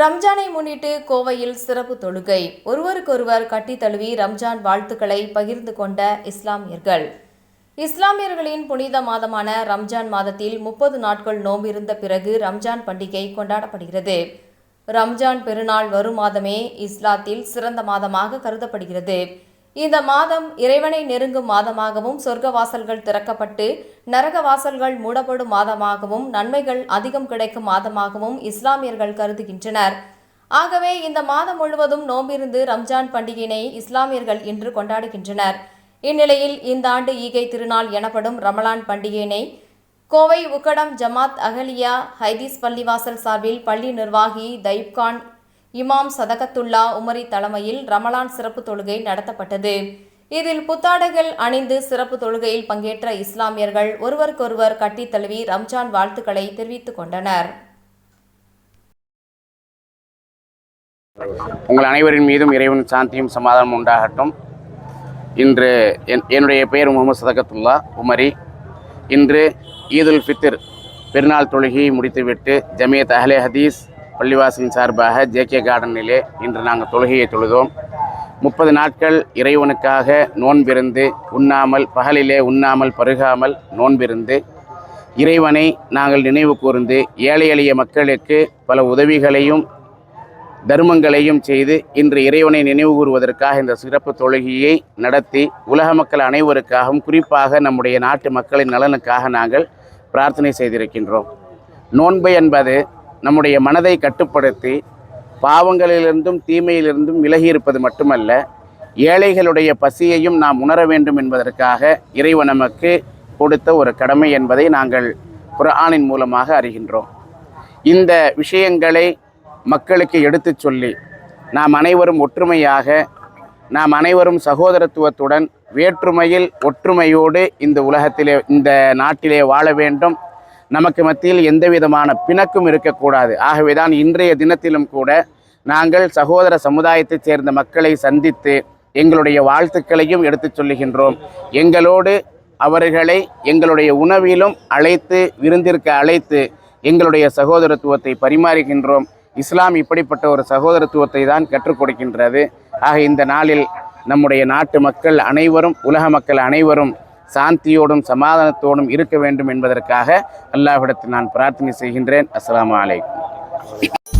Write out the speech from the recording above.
ரம்ஜானை முன்னிட்டு கோவையில் சிறப்பு தொழுகை. ஒருவருக்கொருவர் கட்டி தழுவி ரம்ஜான் வாழ்த்துக்களை பகிர்ந்து கொண்ட இஸ்லாமியர்கள். இஸ்லாமியர்களின் புனித மாதமான ரம்ஜான் மாதத்தில் முப்பது நாட்கள் நோம்பிருந்த பிறகு ரம்ஜான் பண்டிகை கொண்டாடப்படுகிறது. ரம்ஜான் பெருநாள் வரும் மாதமே இஸ்லாத்தில் சிறந்த மாதமாக கருதப்படுகிறது. இந்த மாதம் இறைவனை நெருங்கும் மாதமாகவும் சொர்க்க வாசல்கள் திறக்கப்பட்டு நரக வாசல்கள் மூடப்படும் மாதமாகவும் நன்மைகள் அதிகம் கிடைக்கும் மாதமாகவும் இஸ்லாமியர்கள் கருதுகின்றனர். ஆகவே இந்த மாதம் முழுவதும் நோம்பிருந்து ரம்ஜான் பண்டிகையினை இஸ்லாமியர்கள் இன்று கொண்டாடுகின்றனர். இந்நிலையில் இந்த ஆண்டு ஈகை திருநாள் எனப்படும் ரமலான் பண்டிகையினை கோவை உக்கடம் ஜமாத் அகலியா ஹைதீஸ் பள்ளிவாசல் சார்பில் பள்ளி நிர்வாகி தைப்கான் இமாம் சதகத்துல்லா உமரி தலைமையில் ரமலான் சிறப்பு தொழுகை நடத்தப்பட்டது. இதில் புத்தாடைகள் அணிந்து சிறப்பு தொழுகையில் பங்கேற்ற இஸ்லாமியர்கள் ஒருவருக்கொருவர் கட்டித் தழுவி ரம்ஜான் வாழ்த்துக்களை தெரிவித்துக் கொண்டனர். உங்கள் அனைவரின் மீதும் இறைவன் சாந்தியும் சமாதானம் உண்டாகட்டும். இன்று என் என்னுடைய பெயர் முகமது சதகத்துல்லா உமரி. இன்று ஈதுல் ஃபித்ர் பெருநாள் தொழுகையை முடித்துவிட்டு ஜமியத் அஹ்லே ஹதீஸ் பள்ளிவாசலின் சார்பாக ஜேகே கார்டனிலே இன்று நாங்கள் தொழுகையை தொழுதோம். முப்பது நாட்கள் இறைவனுக்காக நோன்பிருந்து உண்ணாமல் பகலிலே உண்ணாமல் பருகாமல் நோன்பிருந்து இறைவனை நாங்கள் நினைவு கூர்ந்து ஏழை எளிய மக்களுக்கு பல உதவிகளையும் தர்மங்களையும் செய்து இன்று இறைவனை நினைவு கூறுவதற்காக இந்த சிறப்பு தொழுகையை நடத்தி உலக மக்கள் அனைவருக்காகவும் குறிப்பாக நம்முடைய நாட்டு மக்களின் நலனுக்காக நாங்கள் பிரார்த்தனை செய்திருக்கின்றோம். நோன்பு என்பது நம்முடைய மனதை கட்டுப்படுத்தி பாவங்களிலிருந்தும் தீமையிலிருந்தும் விலகி இருப்பது மட்டுமல்ல ஏழைகளுடைய பசியையும் நாம் உணர வேண்டும் என்பதற்காக இறைவன் நமக்கு கொடுத்த ஒரு கடமை என்பதை நாங்கள் குரானின் மூலமாக அறிகின்றோம். இந்த விஷயங்களை மக்களுக்கு எடுத்துச் சொல்லி நாம் அனைவரும் ஒற்றுமையாக நாம் அனைவரும் சகோதரத்துவத்துடன் வேற்றுமையில் ஒற்றுமையோடு இந்த உலகத்திலே இந்த நாட்டிலே வாழ வேண்டும். நமக்கு மத்தியில் எந்த விதமான பிணக்கும் இருக்கக்கூடாது. ஆகவேதான் இன்றைய தினத்திலும் கூட நாங்கள் சகோதர சமுதாயத்தைச் சேர்ந்த மக்களை சந்தித்து எங்களுடைய வாழ்த்துக்களையும் எடுத்துச் சொல்லுகின்றோம். எங்களோடு அவர்களை எங்களுடைய உணவிலும் அழைத்து விருந்திற்கு அழைத்து எங்களுடைய சகோதரத்துவத்தை பரிமாறுகின்றோம். இஸ்லாம் இப்படிப்பட்ட ஒரு சகோதரத்துவத்தை தான் கற்றுக் கொடுக்கின்றது. ஆக இந்த நாளில் நம்முடைய நாட்டு மக்கள் அனைவரும் உலக மக்கள் அனைவரும் சாந்தியோடும் சமாதானத்தோடும் இருக்க வேண்டும் என்பதற்காக அல்லாஹ்விடத்தில் நான் பிரார்த்தனை செய்கின்றேன். அஸ்லாம் அலைக்கும்.